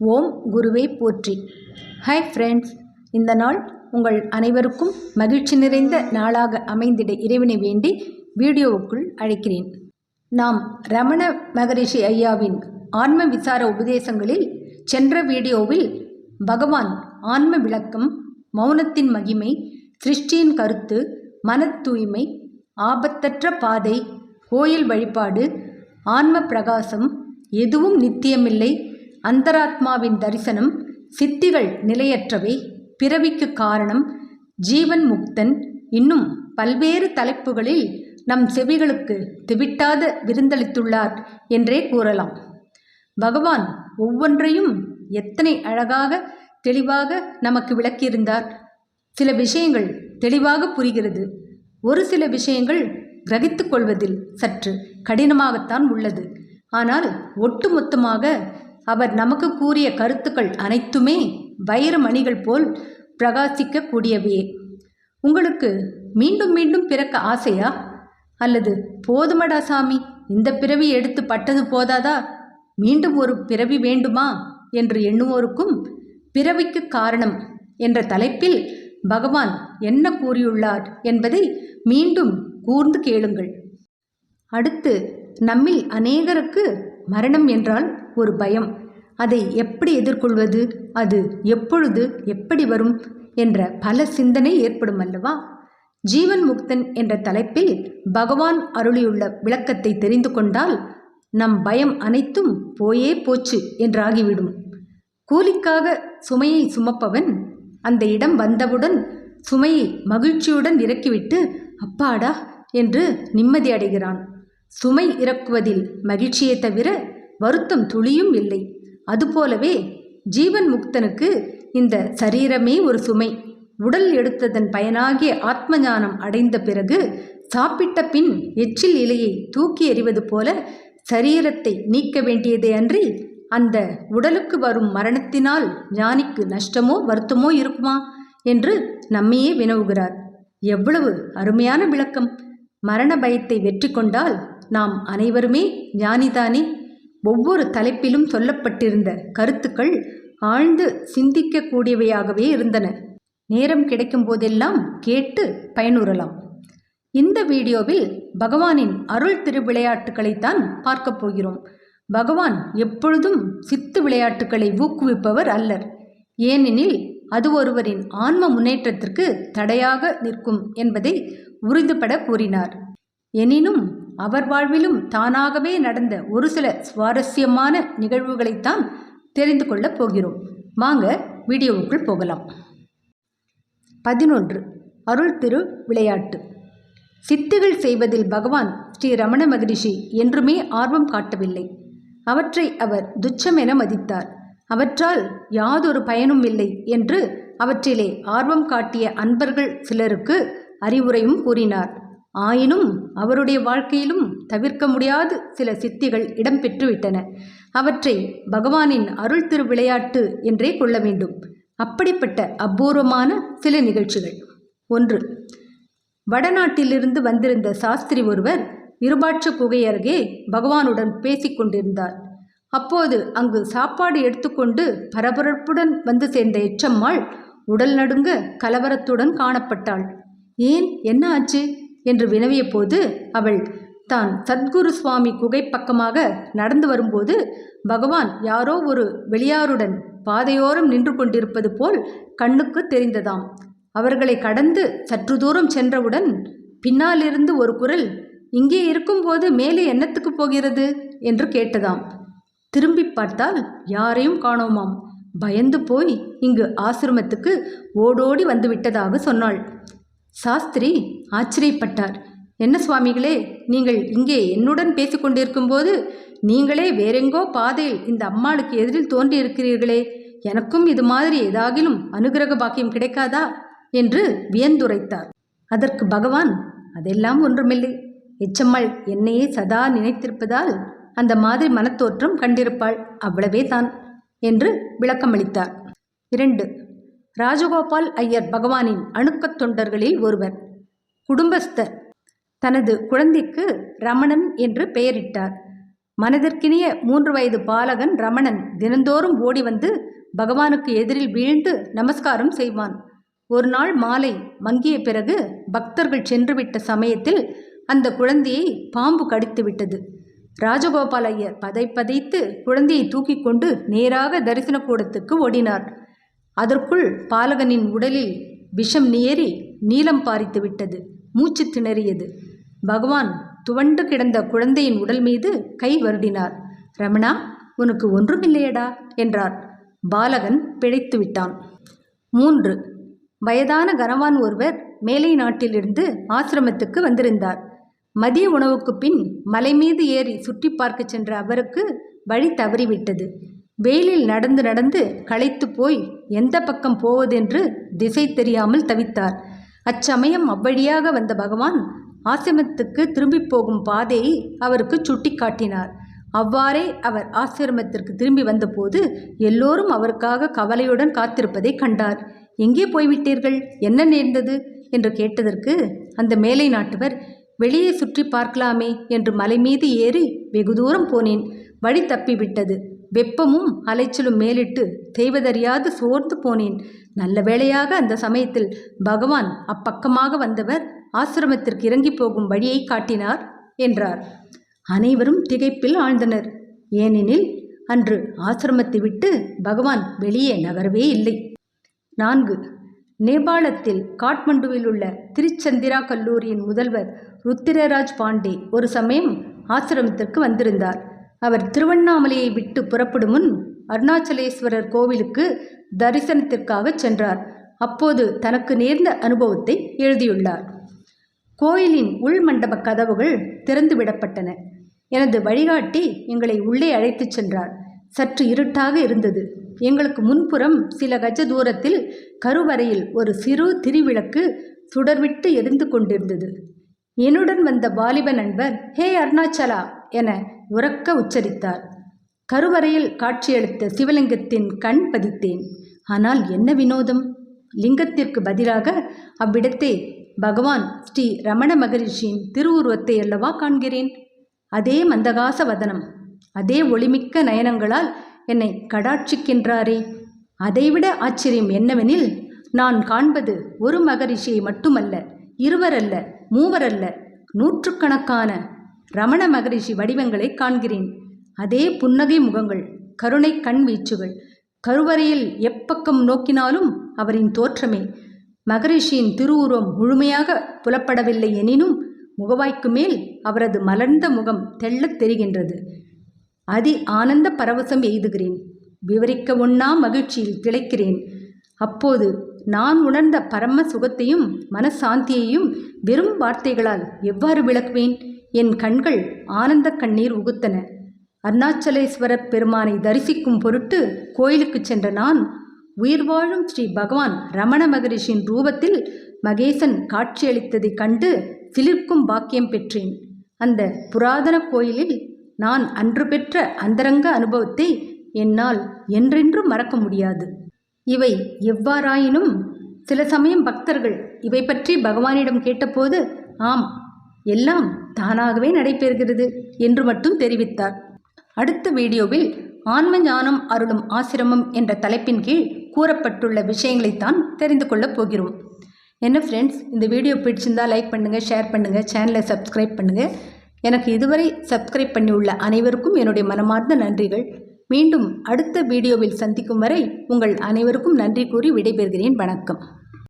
ஓம் குருவே போற்றி. Hi friends இந்த நாள் உங்கள் அனைவருக்கும் மகிழ்ச்சி நிறைந்த நாளாக அமைந்திட இறைவனை வேண்டி வீடியோவுக்குள் அழைக்கிறேன். நாம் ரமண மகரிஷி ஐயாவின் ஆன்ம விசார உபதேசங்களில் சென்ற வீடியோவில் பகவான் ஆன்ம விளக்கம் மௌனத்தின் மகிமை சிருஷ்டியின் கருத்து மன தூய்மை ஆபத்தற்ற பாதை கோயில் வழிபாடு ஆன்ம பிரகாசம் எதுவும் நித்தியமில்லை. அந்தராத்மாவின் தரிசனம் சித்திகள் நிலையற்றவை பிறவிக்கு காரணம் ஜீவன் முக்தன். இன்னும் பல்வேறு தலைப்புகளில் நம் செவிகளுக்கு திவிட்டாத விருந்தளித்துள்ளார் என்றே கூறலாம். பகவான் ஒவ்வொன்றையும் எத்தனை அழகாக தெளிவாக நமக்கு விளக்கியிருந்தார். சில விஷயங்கள் தெளிவாக புரிகிறது. ஒரு சில விஷயங்கள் கிரகித்து கொள்வதில் சற்று கடினமாகத்தான் உள்ளது. ஆனால் ஒட்டுமொத்தமாக அவர் நமக்கு கூறிய கருத்துக்கள் அனைத்துமே வைரமணிகள் போல் பிரகாசிக்க கூடியவையே உங்களுக்கு மீண்டும் மீண்டும் பிறக்க ஆசையா? அல்லது போதுமடா சாமி இந்த பிறவி எடுத்து பட்டது போதாதா? மீண்டும் ஒரு பிறவி வேண்டுமா? என்று எண்ணுவோருக்கும் பிறவிக்கு காரணம் என்ற தலைப்பில் பகவான் என்ன கூறியுள்ளார் என்பதை மீண்டும் கூர்ந்து கேளுங்கள். அடுத்து நம்மில் அநேகருக்கு மரணம் என்றால் ஒரு பயம். அதை எப்படி எதிர்கொள்வது? அது எப்பொழுது எப்படி வரும்? என்ற பல சிந்தனை ஏற்படும் அல்லவா ஜீவன் முக்தன் என்ற தலைப்பில் பகவான் அருளியுள்ள விளக்கத்தை தெரிந்து கொண்டால் நம் பயம் அனைத்தும் போயே போச்சு என்றாகிவிடும். கூலிக்காக சுமையை சுமப்பவன் அந்த இடம் வந்தவுடன் சுமையை மகிழ்ச்சியுடன் இறக்கிவிட்டு அப்பாடா! என்று நிம்மதி அடைகிறான். சுமை இறக்குவதில் மகிழ்ச்சியை தவிர வருத்தம் துளியும் இல்லை. அதுபோலவே ஜீவன் முக்தனுக்கு இந்த சரீரமே ஒரு சுமை. உடல் எடுத்ததன் பயனாகிய ஆத்ம ஞானம் அடைந்த பிறகு சாப்பிட்ட பின் எச்சில் இலையை தூக்கி எறிவது போல சரீரத்தை நீக்க வேண்டியதே அன்றி அந்த உடலுக்கு வரும் மரணத்தினால் ஞானிக்கு நஷ்டமோ வருத்தமோ இருக்குமா என்று நம்மையே வினவுகிறார். எவ்வளவு அருமையான விளக்கம். மரண பயத்தை வெற்றி கொண்டால் நாம் அனைவருமே ஞானிதானே? ஒவ்வொரு தலைப்பிலும் சொல்லப்பட்டிருந்த கருத்துக்கள் ஆழ்ந்து சிந்திக்கக்கூடியவையாகவே இருந்தன. நேரம் கிடைக்கும் போதெல்லாம் கேட்டு பயனுறலாம். இந்த வீடியோவில் பகவானின் அருள் திருவிளையாட்டுகளைத்தான் பார்க்கப் போகிறோம். பகவான் எப்பொழுதும் சித்து விளையாட்டுகளை ஊக்குவிப்பவர் அல்லர். ஏனெனில் அது ஒருவரின் ஆன்ம முன்னேற்றத்திற்கு தடையாக நிற்கும் என்பதை உறுதிபட கூறினார். எனினும் அவர் வாழ்விலும் தானாகவே நடந்த ஒரு சில சுவாரஸ்யமான நிகழ்வுகளைத்தான் தெரிந்து கொள்ளப் போகிறோம். வாங்க வீடியோவுக்குள் போகலாம். பதினொன்று. அருள் திரு விளையாட்டு. சித்துகள் செய்வதில் பகவான் ஸ்ரீ ரமண மகரிஷி என்றுமே ஆர்வம் காட்டவில்லை. அவற்றை அவர் துச்சமென மதித்தார். அவற்றால் யாதொரு பயனும் இல்லை என்று அவற்றிலே ஆர்வம் காட்டிய அன்பர்கள் சிலருக்கு அறிவுரையும் கூறினார். ஆயினும் அவருடைய வாழ்க்கையிலும் தவிர்க்க முடியாது சில சித்திகள் இடம்பெற்றுவிட்டன அவற்றை பகவானின் அருள் திருவிளையாட்டு என்றே கொள்ள வேண்டும். அப்படிப்பட்ட அபூர்வமான சில நிகழ்ச்சிகள். ஒன்று வடநாட்டிலிருந்து வந்திருந்த சாஸ்திரி ஒருவர் இருபாட்ச குகை அருகே பகவானுடன் பேசிக்கொண்டிருந்தார் அப்போது அங்கு சாப்பாடு எடுத்துக்கொண்டு பரபரப்புடன் வந்து சேர்ந்த எச்சம்மாள் உடல் நடுங்க கலவரத்துடன் காணப்பட்டாள். ஏன்? என்ன ஆச்சு? என்று வினவிய போது அவள் தான் சத்குரு சுவாமி குகை பக்கமாக நடந்து வரும்போது பகவான் யாரோ ஒரு வெளியாருடன் பாதையோரம் நின்று கொண்டிருப்பது போல் கண்ணுக்கு தெரிந்ததாம். அவர்களை கடந்து சற்று தூரம் சென்றவுடன் பின்னாலிருந்து ஒரு குரல் இங்கே இருக்கும்போது மேலே என்னத்துக்கு போகிறது என்று கேட்டதாம். திரும்பி பார்த்தால் யாரையும் காணோமாம். பயந்து போய் இங்கு ஆசிரமத்துக்கு ஓடோடி வந்து விட்டதாக சொன்னாள். சாஸ்திரி ஆச்சரியப்பட்டார். என்ன சுவாமிகளே நீங்கள் இங்கே என்னுடன் பேசிக்கொண்டிருக்கும்போது நீங்களே வேறெங்கோ பாதையில் இந்த அம்மாளுக்கு எதிரில் தோன்றியிருக்கிறீர்களே எனக்கும் இது மாதிரி ஏதாகிலும் அனுகிரக பாக்கியம் கிடைக்காதா? என்று வியந்துரைத்தார். அதற்கு பகவான் அதெல்லாம் ஒன்றுமில்லை. எச்சம்மாள் என்னையே சதா நினைத்திருப்பதால் அந்த மாதிரி மனத்தோற்றம் கண்டிருப்பாள். அவ்வளவே தான் என்று விளக்கமளித்தார். இரண்டு ராஜகோபால் ஐயர் பகவானின் அணுக்கத் தொண்டர்களில் ஒருவர் குடும்பஸ்தர். தனது குழந்தைக்கு ரமணன் என்று பெயரிட்டார். மனதிற்கினிய மூன்று வயது பாலகன் ரமணன் தினந்தோறும் ஓடி வந்து பகவானுக்கு எதிரில் வீழ்ந்து நமஸ்காரம் செய்வான். ஒரு நாள் மாலை மங்கிய பிறகு பக்தர்கள் சென்றுவிட்ட சமயத்தில் அந்த குழந்தையை பாம்பு கடித்து விட்டது. ராஜகோபால் ஐயர் பதை பதைத்து குழந்தையை தூக்கி கொண்டு நேராக தரிசன கூடத்துக்கு ஓடினார். அதற்குள் பாலகனின் உடலில் விஷம் நேரி நீளம் பாரித்து விட்டது. மூச்சு திணறியது. பகவான் துவண்டு கிடந்த குழந்தையின் உடல் மீது கை வருடினார். ரமணா உனக்கு ஒன்றுமில்லையடா என்றார். பாலகன் பிழைத்து விட்டான். மூன்று. வயதான கனவான் ஒருவர் மேலை நாட்டிலிருந்து ஆசிரமத்துக்கு வந்திருந்தார். மதிய உணவுக்கு பின் மலை மீது ஏறி சுற்றி பார்க்க சென்ற அவருக்கு வழி தவறிவிட்டது. வெயிலில் நடந்து நடந்து களைத்து போய் எந்த பக்கம் போவதென்று திசை தெரியாமல் தவித்தார். அச்சமயம் அவ்வழியாக வந்த பகவான் ஆசிரமத்துக்கு திரும்பி போகும் பாதையை அவருக்கு சுட்டி காட்டினார் அவ்வாறே அவர் ஆசிரமத்திற்கு திரும்பி வந்தபோது எல்லோரும் அவருக்காக கவலையுடன் காத்திருப்பதை கண்டார். எங்கே போய்விட்டீர்கள்? என்ன நேர்ந்தது? என்று கேட்டதற்கு அந்த மேலை நாட்டவர் வெளியே சுற்றி பார்க்கலாமே என்று மலை மீது ஏறி வெகு தூரம் போனேன். வழி தப்பிவிட்டது. வெப்பமும் அலைச்சலும் மேலிட்டு தெய்வதறியாது சோர்ந்து போனேன். நல்ல வேளையாக அந்த சமயத்தில் பகவான் அப்பக்கமாக வந்தவர் ஆசிரமத்திற்கு இறங்கி போகும் வழியை காட்டினார் என்றார். அனைவரும் திகைப்பில் ஆழ்ந்தனர். ஏனெனில் அன்று ஆசிரமத்தை விட்டு பகவான் வெளியே நகரவே இல்லை. நான்கு. நேபாளத்தில் காட்மண்டுவில் உள்ள திருச்சந்திரா கல்லூரியின் முதல்வர் ருத்திரராஜ் பாண்டே ஒரு சமயம் ஆசிரமத்திற்கு வந்திருந்தார். அவர் திருவண்ணாமலையை விட்டு புறப்படும் முன் அருணாச்சலேஸ்வரர் கோவிலுக்கு தரிசனத்திற்காக சென்றார். அப்போது தனக்கு நேர்ந்த அனுபவத்தை எழுதியுள்ளார். கோயிலின் உள் மண்டப கதவுகள் திறந்து விடப்பட்டன. எனது வழிகாட்டி எங்களை உள்ளே அழைத்துச் சென்றார். சற்று இருட்டாக இருந்தது. எங்களுக்கு முன்புறம் சில கஜ தூரத்தில் கருவறையில் ஒரு சிறு திரிவிளக்கு சுடர்விட்டு எரிந்து கொண்டிருந்தது. என்னுடன் வந்த வாலிப நண்பர் ஹே அருணாச்சலா என உறக்க உச்சரித்தார். கருவறையில் காட்சியளித்த சிவலிங்கத்தின் கண் பதித்தேன். ஆனால் என்ன வினோதம்? லிங்கத்திற்கு பதிலாக அவ்விடத்தை பகவான் ஸ்ரீ ரமண மகரிஷியின் திருவுருவத்தை அல்லவா காண்கிறேன்? அதே மந்தகாச வதனம் அதே ஒளிமிக்க நயனங்களால் என்னை கடாட்சிக்கின்றாரே. அதைவிட ஆச்சரியம் என்னவெனில் நான் காண்பது ஒரு மகரிஷியை மட்டுமல்ல இருவரல்ல மூவரல்ல நூற்றுக்கணக்கான ரமண மகரிஷி வடிவங்களை காண்கிறேன். அதே புன்னகை முகங்கள் கருணை கண் வீச்சுகள் கருவறையில் எப்பக்கம் நோக்கினாலும் அவரின் தோற்றமே. மகரிஷியின் திருவுருவம் முழுமையாக புலப்படவில்லை எனினும் முகவாய்க்கு மேல் அவரது மலர்ந்த முகம் தெள்ளத் தெரிகின்றது. அதி ஆனந்த பரவசம் எய்துகிறேன். விவரிக்க ஒண்ணா மகிழ்ச்சியில் திளைக்கிறேன். அப்போது நான் உணர்ந்த பரம சுகத்தையும் மனசாந்தியையும் வெறும் வார்த்தைகளால் எவ்வாறு விளக்குவேன்? என் கண்கள் ஆனந்த கண்ணீர் உகுத்தன. அருணாச்சலேஸ்வரர் பெருமானை தரிசிக்கும் பொருட்டு கோயிலுக்கு சென்ற நான் உயிர் வாழும் ஸ்ரீ பகவான் ரமண மகரிஷியின் ரூபத்தில் மகேசன் காட்சியளித்ததைக் கண்டு சிலிர்க்கும் பாக்கியம் பெற்றேன். அந்த புராதன கோயிலில் நான் அன்று பெற்ற அந்தரங்க அனுபவத்தை என்னால் என்றென்றும் மறக்க முடியாது. இவை எவ்வாறாயினும் சில சமயம் பக்தர்கள் இவை பற்றி பகவானிடம் கேட்டபோது ஆம் எல்லாம் தானாகவே நடைபெறுகிறது என்று மட்டும் தெரிவித்தார். அடுத்த வீடியோவில் ஆன்ம ஞானம் அருளும் ஆசிரமம் என்ற தலைப்பின் கீழ் கூறப்பட்டுள்ள விஷயங்களைத்தான் தெரிந்து கொள்ளப் போகிறோம். என்ன ஃப்ரெண்ட்ஸ் இந்த வீடியோ பிடிச்சிருந்தால் லைக் பண்ணுங்கள் ஷேர் பண்ணுங்கள் சேனலை சப்ஸ்கிரைப் பண்ணுங்கள் எனக்கு இதுவரை சப்ஸ்கிரைப் பண்ணியுள்ள அனைவருக்கும் என்னுடைய மனமார்ந்த நன்றிகள். மீண்டும் அடுத்த வீடியோவில் சந்திக்கும் வரை உங்கள் அனைவருக்கும் நன்றி கூறி விடைபெறுகிறேன். வணக்கம்.